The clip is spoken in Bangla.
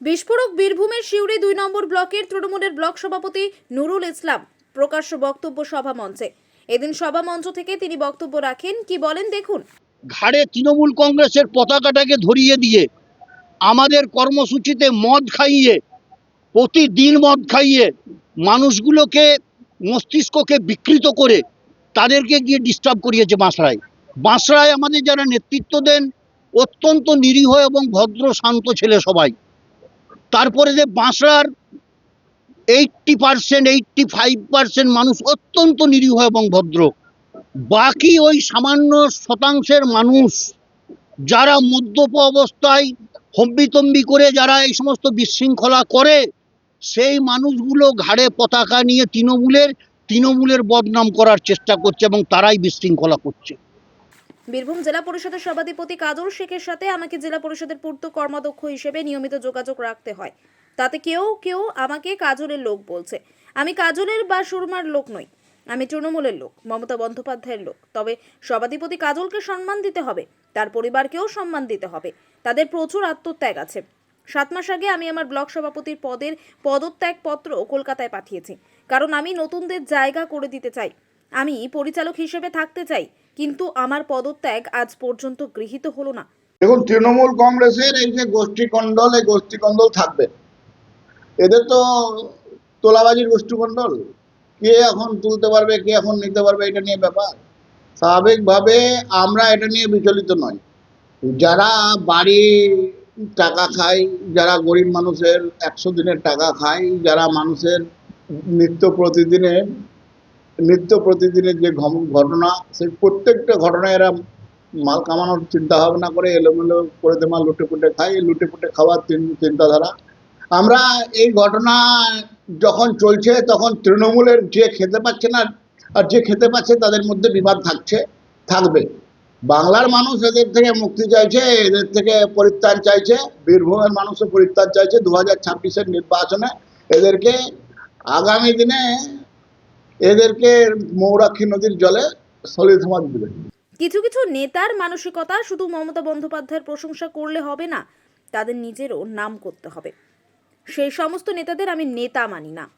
বিস্ফোরক বীরভূমের সিউড়ি দুই নম্বর ব্লকের তৃণমূলের ব্লক সভাপতি নুরুল ইসলাম প্রকাশ্য বক্তব্য সভা মঞ্চে। এদিন সভা মঞ্চ থেকে তিনি বক্তব্য রাখেন। কি বলেন দেখুন। ঘাড়ে তৃণমূল কংগ্রেসের পতাকাটাকে ধরিয়ে দিয়ে, আমাদের কর্মসূচিতে মদ খাইয়ে, প্রতিদিন মদ খাইয়ে, মানুষগুলোকে, মস্তিষ্ককে বিকৃত করে, তাদেরকে গিয়ে ডিস্টার্ব করিয়েছে বাঁশড়ায়। বাঁশড়ায় আমাদের যারা নেতৃত্ব দেন, অত্যন্ত নিরীহ এবং ভদ্র, শান্ত ছেলে সবাই। তারপরে যে বাঁশড়ার eighty percent eighty five percent মানুষ অত্যন্ত নিরীহ এবং ভদ্র। বাকি ওই সামান্য শতাংশের মানুষ যারা মদ্যপ অবস্থায় হম্বিতম্বি করে যারা এই সমস্ত বিশৃঙ্খলা করে, সেই মানুষগুলো ঘাড়ে পতাকা নিয়ে তৃণমূলের তৃণমূলের বদনাম করার চেষ্টা করছে এবং তারাই বিশৃঙ্খলা করছে। বীরভূম জেলা পরিষদের সভাধিপতি কাজল শেখের সাথে আমাকে জেলা পরিষদের পূর্ত কর্মাধ্যক্ষ হিসেবে নিয়মিত যোগাযোগ রাখতে হয়। তাতে কেউ কেউ আমাকে কাজলের লোক বলছে। আমি কাজলের বা সুরমার লোক নই। আমি তৃণমূলের লোক, মমতা বন্দ্যোপাধ্যায়ের লোক। তবে সভাধিপতি কাজলকে সম্মান দিতে হবে, তার পরিবারকেও সম্মান দিতে হবে। তাদের প্রচুর আত্মত্যাগ আছে। সাত মাস আগে আমি আমার ব্লক সভাপতির পদের পদত্যাগ পত্র কলকাতায় পাঠিয়েছি। কারণ আমি নতুনদের জায়গা করে দিতে চাই। আমি পরিচালক হিসেবে থাকতে চাই। কিন্তু আমার পদত্যাগ আজ পর্যন্ত গৃহীত হলো না। দেখুন, তৃণমূল কংগ্রেসের এই যে গোষ্ঠী কন্ডল এই গোষ্ঠী কন্ডল থাকবে। এদের তো তোলাবাজির গোষ্ঠী কন্ডল কে এখন তুলতে পারবে, কে এখন নিতে পারবে, এটা নিয়ে ব্যাপার। স্বাভাবিকভাবে আমরা এটা নিয়ে বিচলিত নই। যারা বাড়ি টাকা খায়, যারা গরিব মানুষের একশো দিনের টাকা খায়, যারা মানুষের নিত্য প্রতিদিনের নিত্য প্রতিদিনের যে ঘটনা, সেই প্রত্যেকটা ঘটনায় এরা মাল কামানোর চিন্তা ভাবনা করে, এলোমেলো করে দেমা লুটে পুটে খাই লুটে পুটে খাওয়ার চিন্তাধারা। আমরা এই ঘটনা যখন চলছে, তখন তৃণমূলের যে খেতে পাচ্ছে না, আর যে খেতে পাচ্ছে, তাদের মধ্যে বিবাদ থাকছে, থাকবে। বাংলার মানুষ এদের থেকে মুক্তি চাইছে, এদের থেকে পরিত্রাণ চাইছে। বীরভূমের মানুষও পরিত্রাণ চাইছে। দু হাজার ছাব্বিশের নির্বাচনে এদেরকে আগামী দিনে এদেরকে মৌরাক্ষী নদীর জলে সলিড সমাজ দিবে। কিছু কিছু নেতার মানসিকতা শুধু মমতা বন্দ্যোপাধ্যায়ের প্রশংসা করলে হবে না, তাদের নিজেরও নাম করতে হবে। সেই সমস্ত নেতাদের আমি নেতা মানি না।